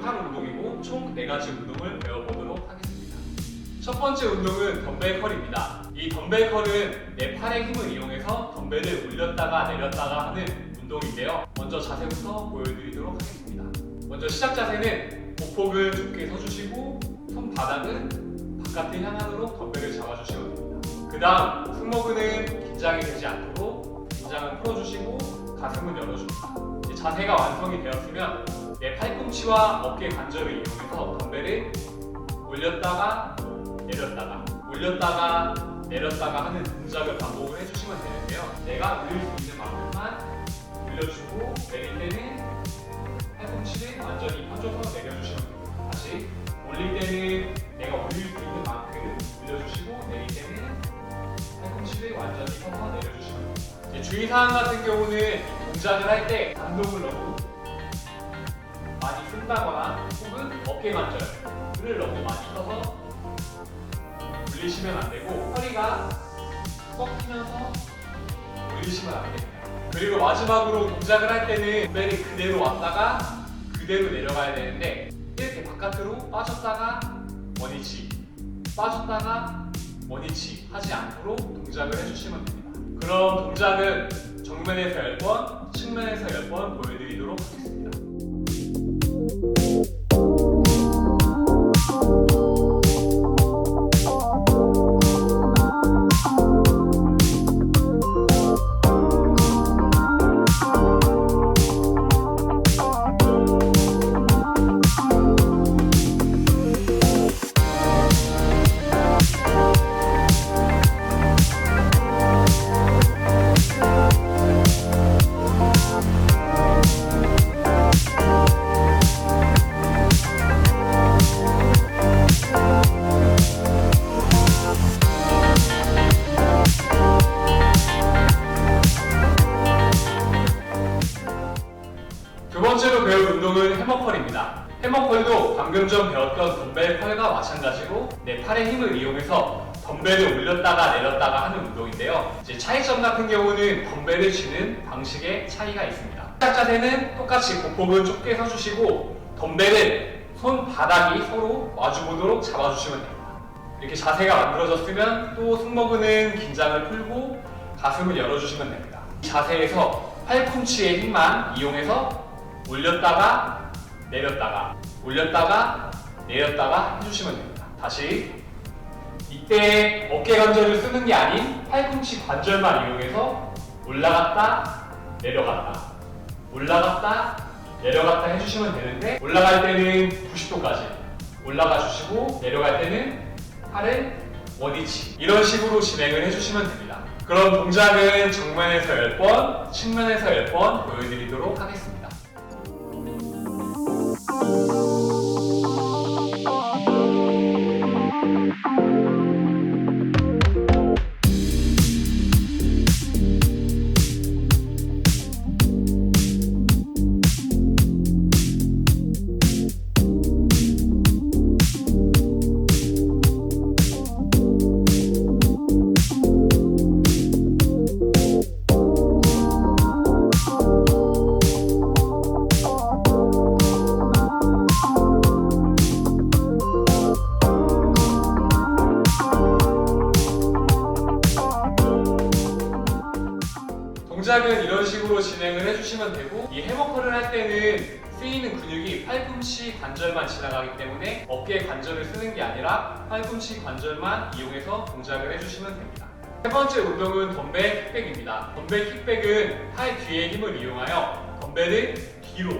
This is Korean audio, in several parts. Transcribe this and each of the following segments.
번째로 총 4가지 운동을 배워보도록 하겠습니다. 첫 번째 운동은 덤벨 컬입니다. 이 덤벨 컬은 내 팔의 힘을 이용해서 덤벨을 올렸다가 내렸다가 하는 운동인데요. 먼저 자세부터 보여드리도록 하겠습니다. 먼저 시작 자세는 보폭은 좁게 서주시고 손바닥은 바깥을 향하도록 덤벨을 잡아주시면 됩니다. 그 다음 승모근은 긴장이 되지 않도록 긴장을 풀어주시고 가슴은 열어줍니다. 자세가 완성이 되었으면 내 팔꿈치와 어깨 관절을 이용해서 덤벨을 올렸다가 내렸다가 올렸다가 내렸다가 하는 동작을 반복을 해주시면 되는데요. 내가 수 있는 만큼만 올려주고 내릴 때는 팔꿈치를 완전히 펴줘서 내려주시면 됩니다. 다시 올릴 때는 내가 올릴 수 있는 만큼 올려주시고 내릴 때는 팔꿈치를 완전히 펴서 내려주시면 됩니다. 주의사항 같은 경우는 이 동작을 할 때 감독을 너무 많이 쓴다거나 혹은 어깨 관절을 너무 많이 써서 올리시면 안 되고 허리가 꺾이면서 올리시면 안 됩니다. 그리고 마지막으로 동작을 할 때는 벨이 그대로 왔다가 그대로 내려가야 되는데 이렇게 바깥으로 빠졌다가 원위치 빠졌다가 원위치 하지 않도록 동작을 해주시면 됩니다. 그럼 동작은 정면에서 10번, 측면에서 10번 보여드리도록 하겠습니다. 방금 전 배웠던 덤벨 컬과 마찬가지로 내 팔의 힘을 이용해서 덤벨을 올렸다가 내렸다가 하는 운동인데요. 이제 차이점 같은 경우는 덤벨을 쥐는 방식의 차이가 있습니다. 시작 자세는 똑같이 보폭은 좁게 서주시고 덤벨은 손바닥이 서로 마주보도록 잡아주시면 됩니다. 이렇게 자세가 만들어졌으면 또 승모근은 긴장을 풀고 가슴을 열어주시면 됩니다. 이 자세에서 팔꿈치의 힘만 이용해서 올렸다가 내렸다가 올렸다가 내렸다가 해주시면 됩니다. 다시 이때 어깨 관절을 쓰는 게 아닌 팔꿈치 관절만 이용해서 올라갔다 내려갔다 올라갔다 내려갔다 해주시면 되는데 올라갈 때는 90도까지 올라가 주시고 내려갈 때는 팔을 원위치 이런 식으로 진행을 해주시면 됩니다. 그럼 동작은 정면에서 10번, 측면에서 10번 보여드리도록 하겠습니다. 동작은 이런 식으로 진행을 해주시면 되고 이 해머컬을 할 때는 쓰이는 근육이 팔꿈치 관절만 지나가기 때문에 어깨 관절을 쓰는 게 아니라 팔꿈치 관절만 이용해서 동작을 해주시면 됩니다. 세 번째 운동은 덤벨 킥백입니다. 덤벨 킥백은 팔 뒤의 힘을 이용하여 덤벨을 뒤로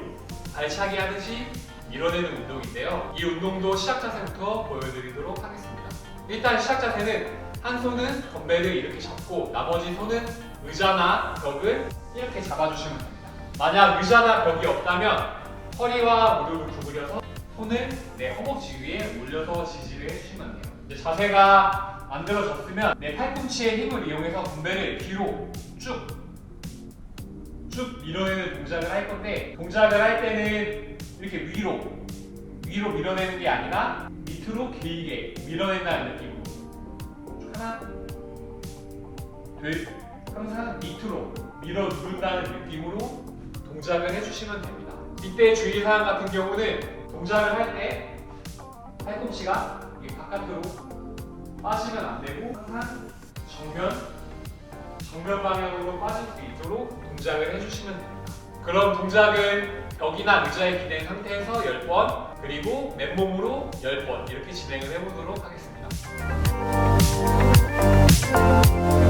발차기 하듯이 밀어내는 운동인데요. 이 운동도 시작 자세부터 보여드리도록 하겠습니다. 일단 시작 자세는 한 손은 덤벨을 이렇게 잡고 나머지 손은 의자나 벽을 이렇게 잡아주시면 됩니다. 만약 의자나 벽이 없다면 허리와 무릎을 구부려서 손을 내 허벅지 위에 올려서 지지를 해주시면 돼요. 이제 자세가 만들어졌으면 내 팔꿈치의 힘을 이용해서 덤벨을 뒤로 쭉, 쭉 밀어내는 동작을 할 건데 동작을 할 때는 이렇게 위로, 위로 밀어내는 게 아니라 밑으로 길게 밀어낸다는 느낌 하나, 둘, 항상 밑으로 밀어 누른다는 느낌으로 동작을 해주시면 됩니다. 이때 주의사항 같은 경우는 동작을 할 때 팔꿈치가 이 바깥으로 빠지면 안 되고 항상 정면 정면 방향으로 빠질 수 있도록 동작을 해주시면 됩니다. 그럼 동작은 벽이나 의자에 기댄 상태에서 10번 그리고 맨몸으로 10번 이렇게 진행을 해보도록 하겠습니다. 동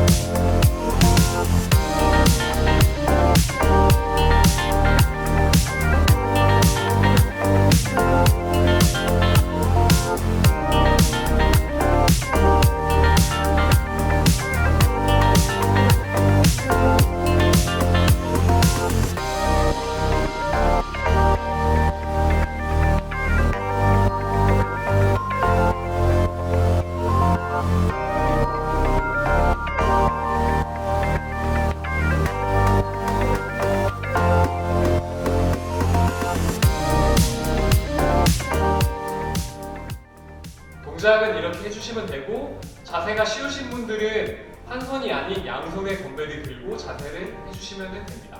해주시면 되고 자세가 쉬우신 분들은 한 손이 아닌 양손의 덤벨을 들고 자세를 해주시면 됩니다.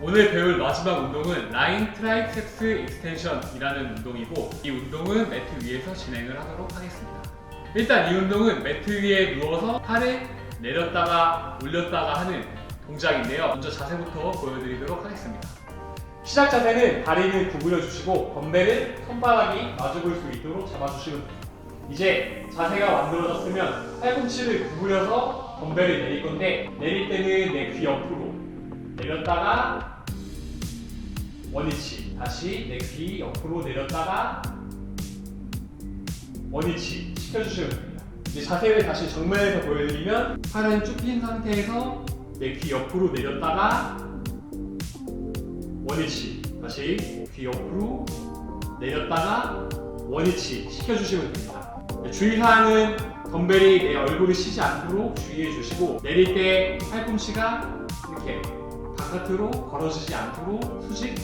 오늘 배울 마지막 운동은 라인 트라이셉스 익스텐션이라는 운동이고 이 운동은 매트 위에서 진행을 하도록 하겠습니다. 일단 이 운동은 매트 위에 누워서 팔을 내렸다가 올렸다가 하는 동작인데요. 먼저 자세부터 보여드리도록 하겠습니다. 시작 자세는 다리를 구부려 주시고 덤벨을 손바닥이 마주 볼 수 있도록 잡아주시면 됩니다. 이제 자세가 만들어졌으면 팔꿈치를 구부려서 덤벨을 내릴 건데 내릴 때는 내 귀 옆으로 내렸다가 원위치 다시 내 귀 옆으로 내렸다가 원위치 시켜주시면 됩니다. 이제 자세를 다시 정면에서 보여드리면 팔은 쭉 핀 상태에서 내 귀 옆으로 내렸다가 원위치 다시 귀 옆으로 내렸다가 원위치 시켜주시면 됩니다. 네, 주의사항은 덤벨이 내 얼굴을 치지 않도록 주의해 주시고 내릴 때 팔꿈치가 이렇게 바깥으로 걸어지지 않도록 수직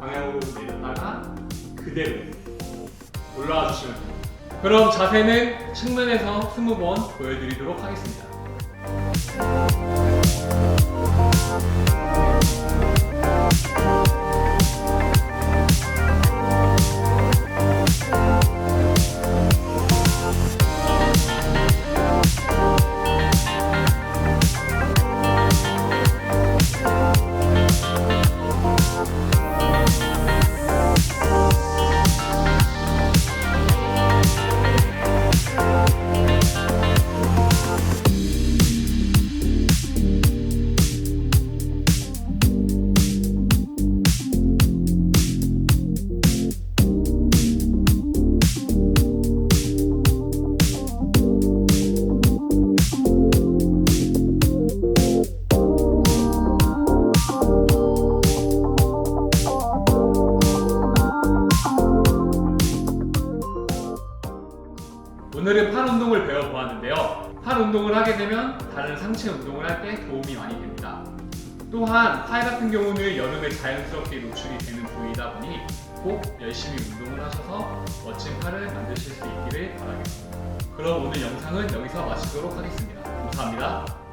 방향으로 내렸다가 그대로 올라와 주시면 됩니다. 그럼 자세는 측면에서 20번 보여드리도록 하겠습니다. 다른 상체 운동을 할 때 도움이 많이 됩니다. 또한 팔 같은 경우는 여름에 자연스럽게 노출이 되는 부위이다 보니 꼭 열심히 운동을 하셔서 멋진 팔을 만드실 수 있기를 바라겠습니다. 그럼 오늘 영상은 여기서 마치도록 하겠습니다. 감사합니다.